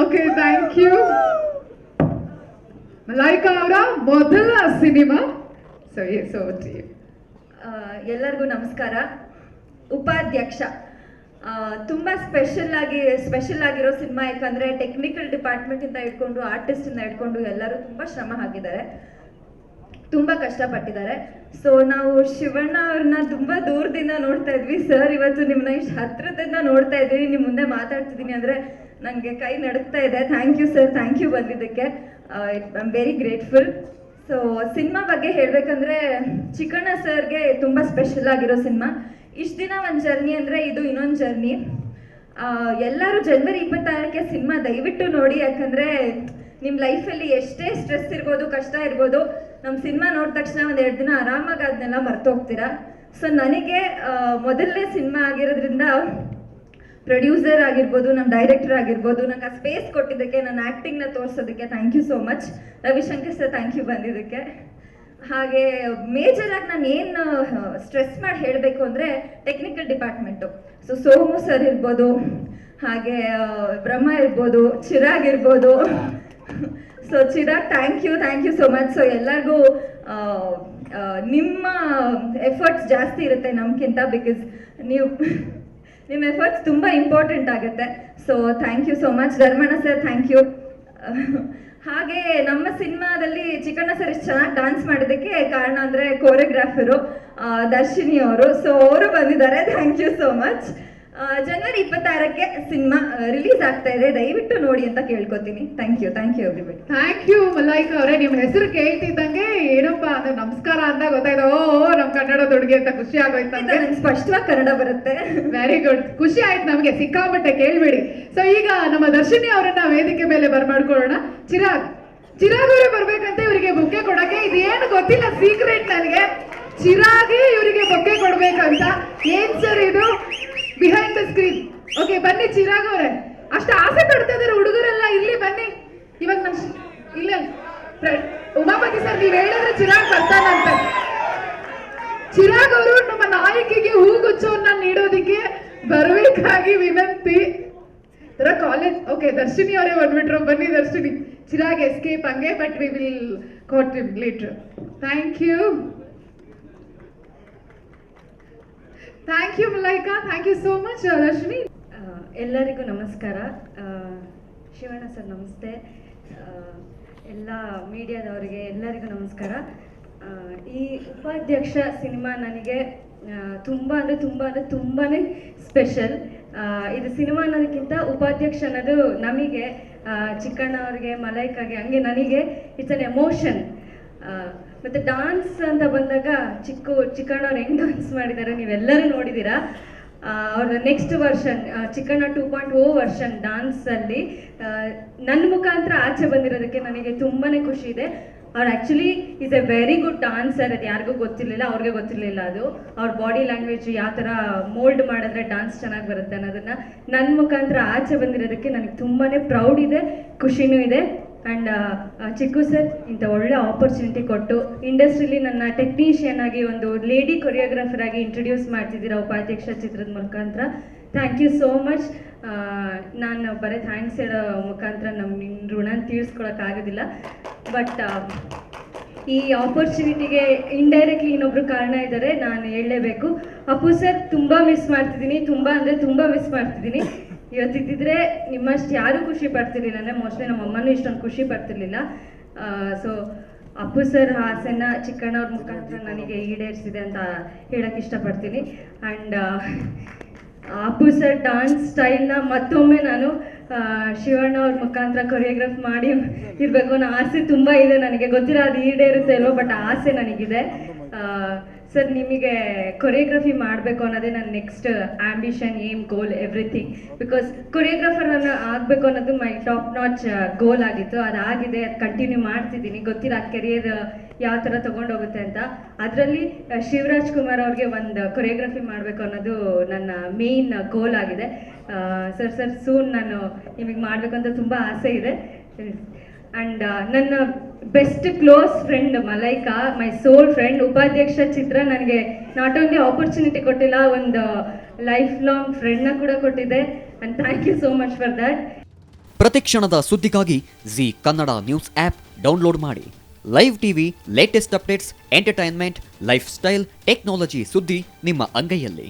Okay thank you Malaika ಅವರ ಮೊದಲ cinema. So so ಆ, ಎಲ್ಲರಿಗೂ ನಮಸ್ಕಾರ. ಉಪಾಧ್ಯಕ್ಷ. ತುಂಬ ಸ್ಪೆಷಲ್ ಆಗಿ ಸ್ಪೆಷಲ್ ಆಗಿರೋ ಸಿನಿಮಾ ಯಾಕಂದರೆ ಟೆಕ್ನಿಕಲ್ ಡಿಪಾರ್ಟ್ಮೆಂಟಿಂದ ಇಟ್ಕೊಂಡು ಆರ್ಟಿಸ್ಟಿಂದ ಇಟ್ಕೊಂಡು ಎಲ್ಲರೂ ತುಂಬ ಶ್ರಮ ಹಾಕಿದ್ದಾರೆ. ತುಂಬ ಕಷ್ಟಪಟ್ಟಿದ್ದಾರೆ. ಸೊ ನಾವು ಶಿವಣ್ಣ ಅವ್ರನ್ನ ತುಂಬ ದೂರದಿಂದ ನೋಡ್ತಾ ಇದ್ವಿ. ಸರ್ ಇವತ್ತು ನಿಮ್ಮನ್ನ ಇಷ್ಟು ಹತ್ರದಿಂದ ನೋಡ್ತಾ ಇದ್ವಿ ನಿಮ್ಮ ಮುಂದೆ ಮಾತಾಡ್ತಿದ್ದೀನಿ ಅಂದರೆ ನನಗೆ ಕೈ ನಡುಗ್ತಾ ಇದೆ. Thank you sir thank you ಬಂದಿದ್ದಕ್ಕೆ. I am very grateful so cinema ಬಗ್ಗೆ ಹೇಳಬೇಕಂದ್ರೆ ಚಿಕ್ಕಣ್ಣ ಸರ್ಗೆ ತುಂಬ ಸ್ಪೆಷಲ್ ಆಗಿರೋ ಸಿನಿಮಾ ಇಷ್ಟು ದಿನ ಒಂದು ಜರ್ನಿ ಅಂದರೆ ಇದು ಇನ್ನೊಂದು ಜರ್ನಿ ಎಲ್ಲರೂ ಜನವರಿ ಇಪ್ಪತ್ತಾರಕ್ಕೆ ಸಿನಿಮಾ ದಯವಿಟ್ಟು ನೋಡಿ. ಯಾಕಂದರೆ ನಿಮ್ಮ ಲೈಫಲ್ಲಿ ಎಷ್ಟೇ ಸ್ಟ್ರೆಸ್ ಇರ್ಬೋದು, ಕಷ್ಟ ಇರ್ಬೋದು ನಮ್ಮ ಸಿನಿಮಾ ನೋಡಿದ ತಕ್ಷಣ ಒಂದು ಎರಡು ದಿನ ಆರಾಮಾಗಿ ಅದನ್ನೆಲ್ಲ ಮರ್ತೋಗ್ತೀರಾ? ಸೊ ನನಗೆ ಮೊದಲನೇ ಸಿನಿಮಾ ಆಗಿರೋದ್ರಿಂದ ಪ್ರೊಡ್ಯೂಸರ್ ಆಗಿರ್ಬೋದು ನಮ್ಮ ಡೈರೆಕ್ಟರ್ ಆಗಿರ್ಬೋದು, ನಂಗೆ ಆ ಸ್ಪೇಸ್ ಕೊಟ್ಟಿದ್ದಕ್ಕೆ, ನನ್ನ ಆ್ಯಕ್ಟಿಂಗ್ನ ತೋರಿಸೋದಕ್ಕೆ thank you so much Ravishankar sir thank you ಬಂದಿದ್ದಕ್ಕೆ. ಹಾಗೆ ಮೇಜರಾಗಿ ನಾನು ಏನು ಸ್ಟ್ರೆಸ್ ಮಾಡಿ ಹೇಳಬೇಕು ಅಂದರೆ technical department so Somu sir ಇರ್ಬೋದು, ಹಾಗೆ ಬ್ರಹ್ಮ ಇರ್ಬೋದು, ಚಿರಾಗ್ ಇರ್ಬೋದು. So Chirag thank you thank you so much so ಎಲ್ಲರಿಗೂ ನಿಮ್ಮ ಎಫರ್ಟ್ಸ್ ಜಾಸ್ತಿ ಇರುತ್ತೆ ನಮ್ಗಿಂತ ಬಿಕಾಸ್ ನೀವು ನಿಮ್ಮ ಎಫರ್ಟ್ಸ್ ತುಂಬ ಇಂಪಾರ್ಟೆಂಟ್ ಆಗುತ್ತೆ. So thank you so much Dharmanna sir thank you ಹಾಗೆ ನಮ್ಮ ಸಿನಿಮಾದಲ್ಲಿ ಚಿಕ್ಕಣ್ಣ ಸರ್ ಇಷ್ಟು ಚೆನ್ನಾಗಿ ಡಾನ್ಸ್ ಮಾಡಿದ್ದಕ್ಕೆ ಕಾರಣ ಅಂದರೆ ಕೋರಿಯೋಗ್ರಾಫರು ದರ್ಶಿನಿ ಅವರು. ಸೊ ಅವರು ಬಂದಿದ್ದಾರೆ. ಥ್ಯಾಂಕ್ ಯು ಸೋ ಮಚ್ ಜನವರಿ ಇಪ್ಪತ್ತಾರಕ್ಕೆ ಸಿನಿಮಾ ರಿಲೀಸ್ ಆಗ್ತಾ ಇದೆ. ದಯವಿಟ್ಟು ನೋಡಿ ಅಂತ ಕೇಳ್ಕೊತೀನಿ. Thank you thank you everybody thank you Malaika ಅವರೇ. ನಿಮ್ಮ ಹೆಸರು ಕೇಳ್ತಿದ್ದಂಗೆ ಏನಪ್ಪ ಅಂದ್ರೆ ನಮಸ್ಕಾರ ಅಂತ ಗೊತ್ತಾಯ್ತು. ಓ ನಮ್ಮ ನಮ್ ಕನ್ನಡ ಹುಡುಗಿ ಅಂತ ಖುಷಿ ಆಗೋಯ್ತು ಸ್ಪಷ್ಟವಾಗಿ ಕನ್ನಡ ಬರುತ್ತೆ. ವೆರಿ ಗುಡ್ ಖುಷಿ ಆಯ್ತು ನಮಗೆ. ಸಿಕ್ಕಾಪಟ್ಟೆ ಕೇಳ್ಬೇಡಿ. ಸೊ ಈಗ ನಮ್ಮ ದರ್ಶಿನಿ ಅವರನ್ನ ವೇದಿಕೆ ಮೇಲೆ ಬರ್ಮಾಡ್ಕೊಳ್ಳೋಣ. ಚಿರಾಗ್ ಚಿರಾಗ್ ಅವರೇ ಬರ್ಬೇಕಂತ ಇವರಿಗೆ ಬುಕ್ಕೆ ಕೊಡಕ್ಕೆ ಇದೇನು ಗೊತ್ತಿಲ್ಲ ಸೀಕ್ರೆಟ್ ನನಗೆ. ಚಿರಾಗೆ ಇವರಿಗೆ ಬೊಕ್ಕೆ ಕೊಡ್ಬೇಕಂತ. ಏನ್ ಸರ್ ಇದು? ಬಿಹೈಂಡ್ ದ ಸ್ಕ್ರೀನ್ ಓಕೆ ಬನ್ನಿ, ಚಿರಾಗ್ ಅವರೇ. ಅಷ್ಟು ಆಸೆ ಪಡ್ತಾ ಇದಾರೆ ಹುಡುಗರೆಲ್ಲ. ಇಲ್ಲಿ ಬನ್ನಿ. ಇವಾಗ ನಮ್ ಇಲ್ಲ. ಉಮಾಪತಿ ಸರ್, ನೀವ್ ಹೇಳಿದ್ರೆ ಚಿರಾಗ್ ಅಂತ. ಚಿರಾಗ್ ಅವರು ನಮ್ಮ ನಾಯಕಿಗೆ ಹೂಗುಚ್ಚವನ್ನ ನೀಡೋದಿಕ್ಕೆ ಬರಬೇಕಾಗಿ ವಿನಂತಿ. ತರ ಕಾಲೇಜ್ ಓಕೆ ದರ್ಶಿನಿ ಅವರೇ ಬಂದ್ಬಿಟ್ರು. ಬನ್ನಿ ದರ್ಶಿನಿ. ಚಿರಾಗ್ ಎಸ್ಕೇಪ್ ಹಂಗೆ but we will quote later thank you thank you Malaika thank you so much Lakshmi ಎಲ್ಲರಿಗೂ ನಮಸ್ಕಾರ. ಶಿವಣ್ಣ ಸರ್ ನಮಸ್ತೆ. ಆ, ಎಲ್ಲ ಮೀಡಿಯಾದವರಿಗೆ ಎಲ್ಲರಿಗೂ ನಮಸ್ಕಾರ. ಈ ಉಪಾಧ್ಯಕ್ಷ ಸಿನಿಮಾ ನನಗೆ ತುಂಬ ಅಂದರೆ ತುಂಬ ಅಂದರೆ ತುಂಬಾ ಸ್ಪೆಷಲ್. ಇದು ಸಿನಿಮಾ ಅನ್ನೋದಕ್ಕಿಂತ ಉಪಾಧ್ಯಕ್ಷ ಅನ್ನೋದು ನಮಗೆ ಚಿಕ್ಕಣ್ಣವ್ರಿಗೆ ಮಲೈಕಾಗೆ ಹಂಗೆ ನನಗೆ ಇಟ್ಸ್ ಅನ್ ಎಮೋಷನ್ ಮತ್ತು ಡಾನ್ಸ್ ಅಂತ ಬಂದಾಗ ಚಿಕ್ಕ ಚಿಕ್ಕಣ್ಣವ್ರು ಹೆಂಗ್ ಡಾನ್ಸ್ ಮಾಡಿದ್ದಾರೆ ನೀವೆಲ್ಲರೂ ನೋಡಿದ್ದೀರಾ ಅವ್ರ next version Chikkanna two point O version ಡಾನ್ಸಲ್ಲಿ ನನ್ನ ಮುಖಾಂತರ ಆಚೆ ಬಂದಿರೋದಕ್ಕೆ ನನಗೆ ತುಂಬಾ ಖುಷಿ ಇದೆ. ಅವ್ರು actually is a very good dancer ಅದು ಯಾರಿಗೂ ಗೊತ್ತಿರಲಿಲ್ಲ, ಅವ್ರಿಗೆ ಗೊತ್ತಿರಲಿಲ್ಲ ಅದು. ಅವ್ರ ಬಾಡಿ ಲ್ಯಾಂಗ್ವೇಜ್ ಯಾವ ಥರ ಮೋಲ್ಡ್ ಮಾಡಿದ್ರೆ ಡಾನ್ಸ್ ಚೆನ್ನಾಗಿ ಬರುತ್ತೆ ಅನ್ನೋದನ್ನ ನನ್ನ ಮುಖಾಂತರ ಆಚೆ ಬಂದಿರೋದಕ್ಕೆ ನನಗೆ ತುಂಬಾ ಪ್ರೌಡ್ ಇದೆ, ಖುಷಿನೂ ಇದೆ. ಆ್ಯಂಡ್ ಚಿಕ್ಕು ಸರ್ ಇಂಥ ಒಳ್ಳೆ ಆಪರ್ಚುನಿಟಿ ಕೊಟ್ಟು ಇಂಡಸ್ಟ್ರೀಲಿ ನನ್ನ ಟೆಕ್ನಿಷಿಯನ್ ಆಗಿ ಒಂದು ಲೇಡಿ ಕೊರಿಯೋಗ್ರಾಫರ್ ಆಗಿ ಇಂಟ್ರೊಡ್ಯೂಸ್ ಮಾಡ್ತಿದ್ದೀರಾ ಉಪಾಧ್ಯಕ್ಷ ಚಿತ್ರದ ಮುಖಾಂತರ. ಥ್ಯಾಂಕ್ ಯು ಸೋ ಮಚ್ ನಾನು ಬರೀ ಥ್ಯಾಂಕ್ಸ್ ಹೇಳೋ ಮುಖಾಂತರ ನಮ್ಮ ಋಣ ತೀರ್ಸ್ಕೊಳಕ್ಕಾಗೋದಿಲ್ಲ ಬಟ್ ಈ ಆಪರ್ಚುನಿಟಿಗೆ ಇಂಡೈರೆಕ್ಟ್ಲಿ ಇನ್ನೊಬ್ರು ಕಾರಣ ಇದ್ದಾರೆ. ನಾನು ಹೇಳಲೇಬೇಕು. ಅಪ್ಪು ಸರ್ ತುಂಬ ಮಿಸ್ ಮಾಡ್ತಿದ್ದೀನಿ. ತುಂಬ ಅಂದರೆ ತುಂಬ ಮಿಸ್ ಮಾಡ್ತಿದ್ದೀನಿ. ಇವತ್ತಿದ್ದಿದ್ರೆ ನಿಮ್ಮಷ್ಟು ಯಾರೂ ಖುಷಿ ಪಡ್ತಿರ್ಲಿಲ್ಲ ಅಂದರೆ ಮೋಸ್ಟ್ಲಿ ನಮ್ಮ ಅಮ್ಮನೂ ಇಷ್ಟೊಂದು ಖುಷಿ ಪಡ್ತಿರ್ಲಿಲ್ಲ. ಸೊ ಅಪ್ಪು ಸರ್ ಹಾಸನ್ನ ಚಿಕ್ಕಣ್ಣವ್ರ ಮುಖಾಂತರ ನನಗೆ ಈಡೇರಿಸಿದೆ ಅಂತ ಹೇಳಕ್ಕೆ ಇಷ್ಟಪಡ್ತೀನಿ. ಆ್ಯಂಡ್ ಅಪ್ಪು ಸರ್ ಡಾನ್ಸ್ ಸ್ಟೈಲ್ನ ಮತ್ತೊಮ್ಮೆ ನಾನು ಶಿವಣ್ಣ ಅವ್ರ ಮುಖಾಂತರ ಕೊರಿಯೋಗ್ರಾಫ್ ಮಾಡಿ ಇರಬೇಕು ಅನ್ನೋ ಆಸೆ ತುಂಬ ಇದೆ. ನನಗೆ ಗೊತ್ತಿಲ್ಲ ಅದು ಈಡೇರುತ್ತೆ ಇಲ್ವೋ ಬಟ್ ಆಸೆ ನನಗಿದೆ. ಸರ್, ನಿಮಗೆ ಕೊರಿಯೋಗ್ರಫಿ ಮಾಡಬೇಕು ಅನ್ನೋದೇ ನನ್ನ next ambition aim goal everything because choreographer ನಾನು ಆಗಬೇಕು ಅನ್ನೋದು ಮೈ ಟಾಪ್ ನಾಚ್ ಗೋಲ್ ಆಗಿತ್ತು. ಅದಾಗಿದೆ, ಅದು ಕಂಟಿನ್ಯೂ ಮಾಡ್ತಿದ್ದೀನಿ. ಗೊತ್ತಿಲ್ಲ ಕೆರಿಯರ್ ಯಾವ ಥರ ತೊಗೊಂಡೋಗುತ್ತೆ ಅಂತ. ಅದರಲ್ಲಿ ಶಿವರಾಜ್ ಕುಮಾರ್ ಅವ್ರಿಗೆ ಒಂದು ಕೊರಿಯೋಗ್ರಫಿ ಮಾಡಬೇಕು ಅನ್ನೋದು ನನ್ನ ಮೇಯ್ನ್ ಗೋಲ್ ಆಗಿದೆ. ಸರ್ ಸರ್ ಸೂನ್ ನಾನು ನಿಮಗೆ ಮಾಡಬೇಕು ಅಂತ ತುಂಬ ಆಸೆ ಇದೆ. ಆ್ಯಂಡ್ ನನ್ನ best close friend Malaika my soul friend Upadhyaksha ಚಿತ್ರ ನನಗೆ ನಾಟ್ ಓನ್ಲಿ ಆಪರ್ಚುನಿಟಿ ಕೊಟ್ಟಿಲ್ಲ, ಒಂದು ಲೈಫ್ ಲಾಂಗ್ ಫ್ರೆಂಡ್ನ ಕೂಡ ಕೊಟ್ಟಿದೆ. And thank you so much for that ಪ್ರತಿಕ್ಷಣದ ಸುದ್ದಿಗಾಗಿ Zee Kannada news app download ಮಾಡಿ. Live TV latest updates entertainment lifestyle technology ಸುದ್ದಿ ನಿಮ್ಮ ಅಂಗೈಯಲ್ಲಿ.